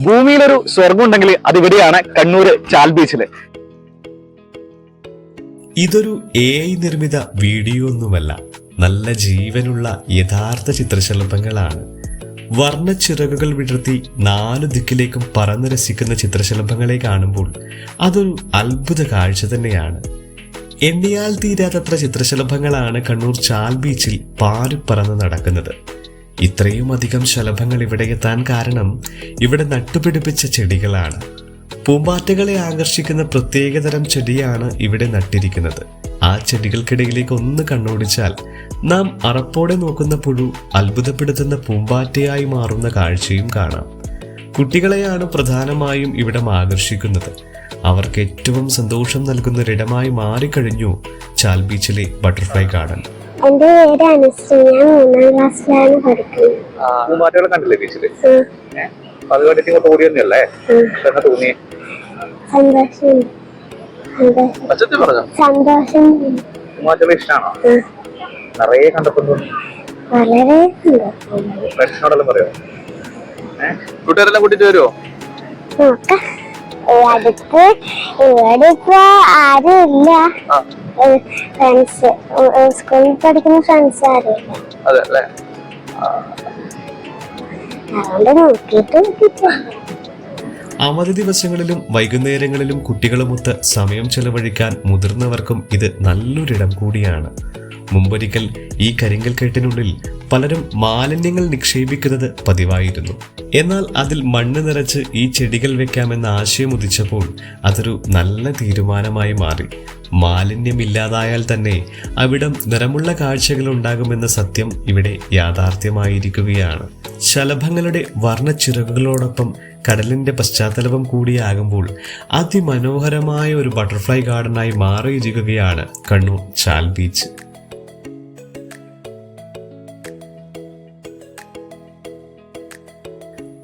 ഭൂമിയിലൊരു സ്വർഗം ഉണ്ടെങ്കിൽ അത് ഇവിടെയാണ് കണ്ണൂര് ചാൽ ബീച്ചിൽ. ഇതൊരു എ ഐ നിർമ്മിത വീഡിയോ ഒന്നുമല്ല. നല്ല ജീവനുള്ള യഥാർത്ഥ ചിത്രശലഭങ്ങളാണ്. വർണച്ചിറകുകൾ വിടർത്തി നാലു ദിക്കിലേക്കും പറന്നു രസിക്കുന്ന ചിത്രശലഭങ്ങളെ കാണുമ്പോൾ അതൊരു അത്ഭുത കാഴ്ച തന്നെയാണ്. എണ്ണിയാൽ തീരാത്തത്ര ചിത്രശലഭങ്ങളാണ് കണ്ണൂർ ചാൽ ബീച്ചിൽ പാറിപ്പറന്ന് നടക്കുന്നത്. ഇത്രയും അധികം ശലഭങ്ങൾ ഇവിടെ എത്താൻ കാരണം ഇവിടെ നട്ടുപിടിപ്പിച്ച ചെടികളാണ്. പൂമ്പാറ്റകളെ ആകർഷിക്കുന്ന പ്രത്യേകതരം ചെടിയാണ് ഇവിടെ നട്ടിരിക്കുന്നത്. ആ ചെടികൾക്കിടയിലേക്ക് ഒന്ന് കണ്ണോടിച്ചാൽ നാം അറപ്പോടെ നോക്കുന്ന പുഴു അത്ഭുതപ്പെടുത്തുന്ന പൂമ്പാറ്റയായി മാറുന്ന കാഴ്ചയും കാണാം. കുട്ടികളെയാണ് പ്രധാനമായും ഇവിടം ആകർഷിക്കുന്നത്. അവർക്ക് ഏറ്റവും സന്തോഷം നൽകുന്ന ഒരിടമായി മാറിക്കഴിഞ്ഞു ചാൽ ബീച്ചിലെ ബട്ടർഫ്ലൈ ഗാർഡൻ. എന്റെ പേര് അനുശ്രീ. ഞാൻ മൂന്നാം ക്ലാസ്സിലാണ് പഠിക്കുന്നത്. കണ്ടില്ലേ ബീച്ചിൽ? ഉം. അപ്പൊ അത് കണ്ടിട്ട് ഇങ്ങോട്ട് ഓടി തന്നെയല്ലേ എന്നാ തോന്നി സന്തോഷം. സന്തോഷം. അച്ഛത്തെ പറഞ്ഞോ? സന്തോഷം. പൂമ്പാറ്റകളെ ഇഷ്ടമാണോ? ഉം. നിറയെ കണ്ടപ്പോ തോന്നി വളരെ ഫ്രണ്ട്സിനോടെല്ലാം പറയോ? ഏഹ് കൂട്ടുകാരെല്ലാം കൂട്ടിട്ട് വരുമോ നോക്കാം. ഏ, അടുത്ത് ഇവിടെ ഇപ്പൊ ആരും ഇല്ല. ഫ്രണ്ട്സ് സ്കൂളിൽ പഠിക്കുന്ന ഫ്രണ്ട്സ് ആരും ഇല്ല. അതെ അല്ലേ? അതുകൊണ്ട് നോക്കിയിട്ട്. അവധി ദിവസങ്ങളിലും വൈകുന്നേരങ്ങളിലും കുട്ടികളുമൊത്ത് സമയം ചെലവഴിക്കാൻ മുതിർന്നവർക്കും ഇത് നല്ലൊരിടം കൂടിയാണ്. മുമ്പൊരിക്കൽ ഈ കരിങ്കൽ കെട്ടിനുള്ളിൽ പലരും മാലിന്യങ്ങൾ നിക്ഷേപിക്കുന്നത് പതിവായിരുന്നു. എന്നാൽ അതിൽ മണ്ണ് നിറച്ച് ഈ ചെടികൾ വെക്കാമെന്ന ആശയം ഉദിച്ചപ്പോൾ അതൊരു നല്ല തീരുമാനമായി മാറി. മാലിന്യമില്ലാതായാൽ തന്നെ അവിടം നിറമുള്ള കാഴ്ചകൾ ഉണ്ടാകുമെന്ന സത്യം ഇവിടെ യാഥാർത്ഥ്യമായിരിക്കുകയാണ്. ശലഭങ്ങളുടെ വർണച്ചിറകുകളോടൊപ്പം കടലിന്റെ പശ്ചാത്തലവും കൂടിയാകുമ്പോൾ അതിമനോഹരമായ ഒരു ബട്ടർഫ്ലൈ ഗാർഡനായി മാറിയിരിക്കുകയാണ് കണ്ണൂർ ചാൽ ബീച്ച്.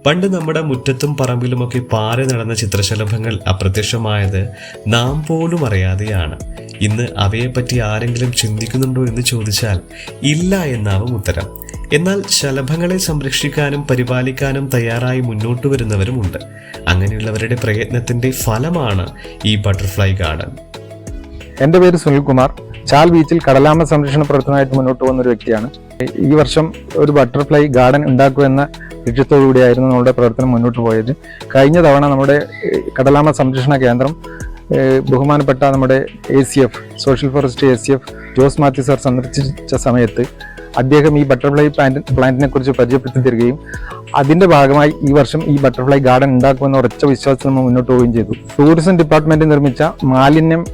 പണ്ട് നമ്മുടെ മുറ്റത്തും പറമ്പിലുമൊക്കെ പാറി നടന്ന ചിത്രശലഭങ്ങൾ അപ്രത്യക്ഷമായത് നാം പോലും അറിയാതെയാണ്. ഇന്ന് അവയെപ്പറ്റി ആരെങ്കിലും ചിന്തിക്കുന്നുണ്ടോ എന്ന് ചോദിച്ചാൽ ഇല്ല എന്നാവും ഉത്തരം. എന്നാൽ ശലഭങ്ങളെ സംരക്ഷിക്കാനും പരിപാലിക്കാനും തയ്യാറായി മുന്നോട്ട് വരുന്നവരുമുണ്ട് അങ്ങനെയുള്ളവരുടെ പ്രയത്നത്തിന്റെ ഫലമാണ് ഈ ബട്ടർഫ്ലൈ ഗാർഡൻ. എന്റെ പേര് സുനിൽകുമാർ ചാൽ ബീച്ചിൽ കടലാമ സംരക്ഷണ പ്രവർത്തനമായിട്ട് മുന്നോട്ട് പോകുന്ന ഒരു വ്യക്തിയാണ്. ഈ വർഷം ഒരു ബട്ടർഫ്ലൈ ഗാർഡൻ ഉണ്ടാക്കുക എന്ന ലക്ഷ്യത്തോടുകൂടിയായിരുന്നു നമ്മുടെ പ്രവർത്തനം മുന്നോട്ട് പോയത്. കഴിഞ്ഞ തവണ നമ്മുടെ കടലാമ സംരക്ഷണ കേന്ദ്രം ബഹുമാനപ്പെട്ട നമ്മുടെ A C F social forest A C F Jose Mathew sir സന്ദർശിച്ച സമയത്ത് അദ്ദേഹം ഈ ബട്ടർഫ്ലൈ പ്ലാന്റ് പ്ലാന്റിനെ കുറിച്ച് പരിചയപ്പെടുത്തി തരികയും അതിന്റെ ഭാഗമായി ഈ വർഷം ഈ ബട്ടർഫ്ലൈ ഗാർഡൻ ഉണ്ടാക്കുമെന്ന ഉറച്ച വിശ്വാസത്തിൽ നമ്മൾ മുന്നോട്ട് പോവുകയും ചെയ്തു. ടൂറിസം ഡിപ്പാർട്ട്മെന്റ് നിർമ്മിച്ച മാലിന്യം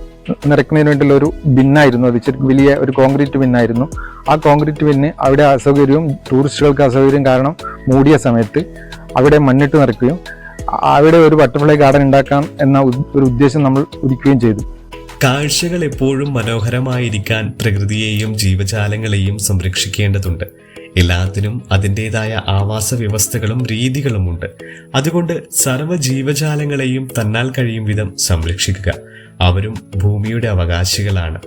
നിറയ്ക്കുന്നതിന് വേണ്ടിയുള്ള ഒരു ബിന്നായിരുന്നു അത്. ശരിക്കും വലിയ ഒരു കോൺക്രീറ്റ് ബിന്നായിരുന്നു. ആ കോൺക്രീറ്റ് ബിന്ന് അവിടെ അസൗകര്യവും ടൂറിസ്റ്റുകൾക്ക് അസൗകര്യം കാരണം മൂടിയ സമയത്ത് അവിടെ മണ്ണിട്ട് നിറയ്ക്കുകയും അവിടെ ഒരു ബട്ടർഫ്ലൈ ഗാർഡൻ ഉണ്ടാക്കാം എന്ന ഒരു ഉദ്ദേശം നമ്മൾ ഒരുക്കുകയും ചെയ്തു. കാഴ്ചകൾ എപ്പോഴും മനോഹരമായിരിക്കാൻ പ്രകൃതിയെയും ജീവജാലങ്ങളെയും സംരക്ഷിക്കേണ്ടതുണ്ട്. എല്ലാത്തിനും അതിന്റെതായ ആവാസ വ്യവസ്ഥകളും രീതികളുമുണ്ട്. അതുകൊണ്ട് സർവ ജീവജാലങ്ങളെയും തന്നാൽ കഴിയും വിധം സംരക്ഷിക്കുക. അവരും ഭൂമിയുടെ അവകാശികളാണ്.